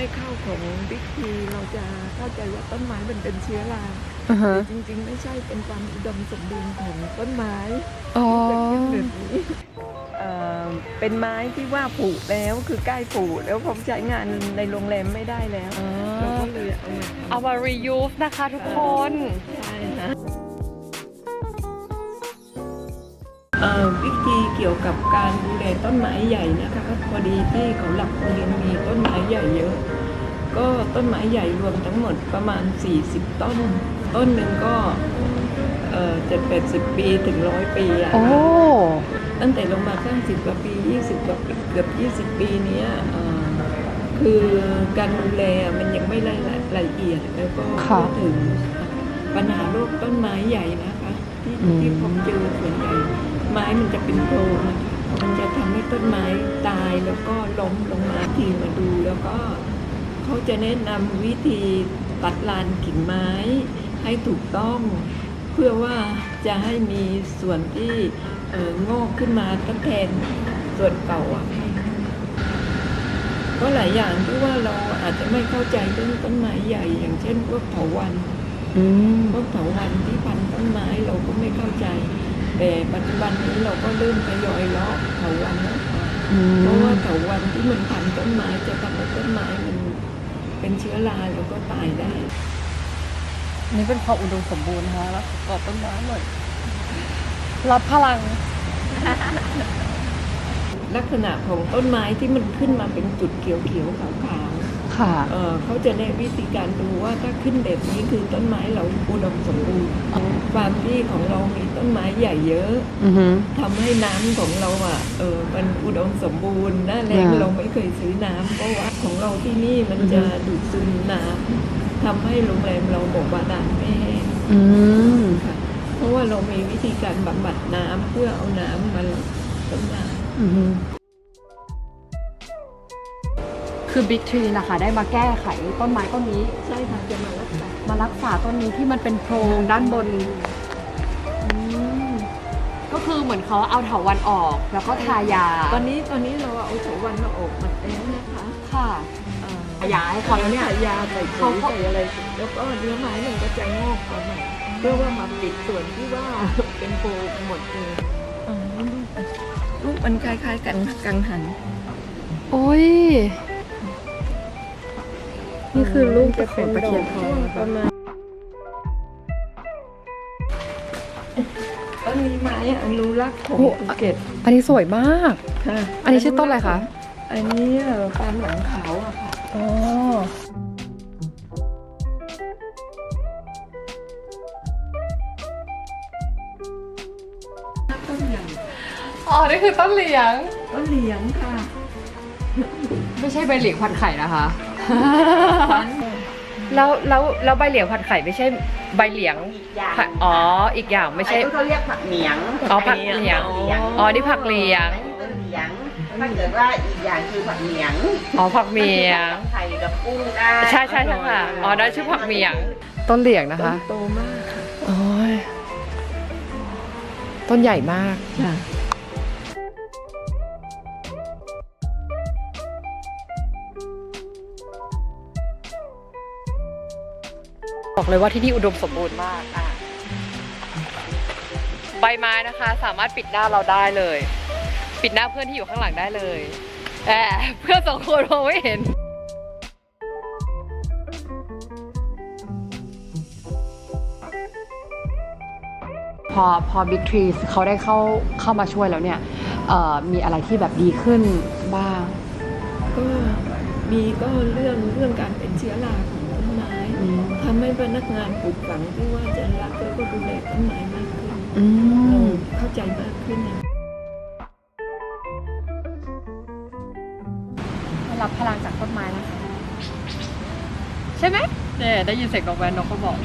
ไม่เข้าของบิ๊กทีเราจะเข้าใจว่าต้นไม้มันเป็นเชื้อราอือฮะ แต่จริง ๆ ไม่ใช่เป็นความอุดมสมบูรณ์ของต้นไม้อ๋อ ที่เป็นแบบนี้เอ่อเป็นไม้ที่ว่าผุแล้วคือใกล้ผุแล้วผมใช้งานในโรงแรมไม่ได้แล้วเราก็เลยเอามาทเอามา reuse นะคะทุกคนำใช่ฮะเอ่อวิธี เกี่ยวกับการดูแลต้นไม้ใหญ่นะคะพอดีที่เขาหลักโรงเรียนมีต้นไม้ใหญ่เยอะ ก็ต้นไม้ใหญ่รวมทั้งหมดประมาณ 40 ต้น ต้นหนึ่งก็เอ่อเจ็ดแปดสิบปีถึงร้อยปีอะโอ้ตั้งแต่ลงมาสร้างสิบกว่าปียี่สิบกว่าปีเกือบยี่สิบปีเนี้ยเอ่อคือการดูแลมันยังไม่ละละเอียดแล้วก็เข้าถึงปัญหาโรคต้นไม้ใหญ่นะคะ ที่ที่พบเจอส่วนใหญ่ ไม้มันจะเป็นโพรงอะมันจะทำให้ต้นไม้ตายแล้วก็ล้มลงมาทีมาดู แล้วก็เขาจะแนะนำวิธีตัดลานกิ่งไม้ให้ถูกต้อง เพื่อว่าจะให้มีส่วนที่เอ่องอกขึ้นมาทดแทนส่วนเก่าอะก็หลายอย่างที่ว่าเราอาจจะไม่เข้าใจเรื่องต้นไม้ใหญ่ อย่างเช่นพวกเถาวันอืมพวกเถาวันที่พันต้นไม้เราก็ไม่เข้าใจ แต่ปัจจุบันนี้เราก็เริ่มทยอยเลาะเถาวันแล้วค่ะอืมเพราะว่าเถาวันที่มันพันต้นไม้จะทำให้ต้นไม้มันเป็นเชื้อราแล้วก็ตายได้นี่เป็นความอุดมสมบูรณ์นะคะแล้วกอบต้นไม้หน่อยรับพลัง ลักษณะของต้นไม้ที่มันขึ้นมาเป็นจุดเขียวๆขาว ค่ะๆเอ่อเขาจะแนะวิธีการดูว่าถ้าขึ้นแบบนี้คือต้นไม้เราอุดมสมบูรณ์ความที่ของเรามีต้นไม้ใหญ่เยอะอือฮึ ทำให้น้ำของเราอะเออมันอุดมสมบูรณ์หน้าแรงอ่าเราไม่เคยซื้อน้ำเพราะว่าของเราที่นี่มันจะอือฮึ ดูดซึมน้ำทำให้โรงแรมเราบอกว่าน้ำไม่แห้ง อืม ค่ะเพราะว่าเรามีวิธีการบำบัดน้ำเพื่อเอาน้ำมาต้นไม้ อือฮึ คือบิ๊กทรีนะคะได้มาแก้ไขต้นไม้ต้นนี้ ใช่ค่ะจะมารักษามารักษาต้นนี้ที่มันเป็นโพรงด้านบนอืมก็คือเหมือนเขาเอาเถาวันออก แล้วก็ทายาตอนนี้ตอนนี้เราเอาเถาวันมาออกหมดแล้วนะคะค่ะเอ่อทายาให้เขาแล้วเนี่ยทายาใส่ปุ๋ยใส่อะไร แล้วก็เนื้อไม้มันก็จะงอกออกมาเพื่อว่ามาปิดส่วนที่ว่าเป็นโพรงหมดเลยอ๋อลูกมันคล้ายๆกันกังหัน โอ้ย นี่คือลูกจะเป็นตะเคียนทองประมาณต้นนี้ไม้อนุรักษ์ของภูเก็ตอันนี้สวยมาก ค่ะอันนี้ชื่อต้นอะไรคะ อันนี้เอ่อปาล์มหลังขาวอะค่ะ อ๋อ ต้นใหญ่อ๋อ นี่คือต้นเหลียง ต้นเหลียงค่ะ ไม่ใช่ใบเหลียงผัดไข่นะคะฟัน แล้วแล้วแล้วใบเหลียงผัดไข่ไม่ใช่ใบเหลียงอย่างผัดอ๋ออีกอย่างไม่ใช่อันนี้เขาเรียกผักเหนียงอ๋อผักเหลียง อ๋อนี่ผักเหลียงอันนี้ต้นเหลียงถ้าเกิดว่าอีกอย่างคือผักเหนียงอ๋อผักเหมียง ไข่กับกุ้งได้ใช่ใช่ใช่ค่ะอ๋อนั่นชื่อผักเหมียง ต้นเหลียงนะต้นคะ โตมากค่ะโอ้ยต้นใหญ่มาก ค่ะ บอกเลยว่าที่นี่อุดมสมบูรณ์มากอะใบไม้นะคะ สามารถปิดหน้าเราได้เลย ปิดหน้าเพื่อนที่อยู่ข้างหลังได้เลยแอบเพื่อนสองคนมองไม่เห็นพอพอ Big Trees เขาได้เข้าเข้ามาช่วยแล้วเนี่ยเอ่อมีอะไรที่แบบดีขึ้นบ้าง ก็มีก็เรื่องเรื่องการเป็นเชื้อราของต้นไม้อืม ทำให้พนักงานปลูกฝังที่ว่าจะรักแล้วก็ดูแลต้นไม้มากขึ้นอืเรามเข้าใจมากขึ้นนะรับพลังจากต้นไม้นะคะใช่ไหมเนี่ยได้ยินเสียงนกแวนนกก็บอก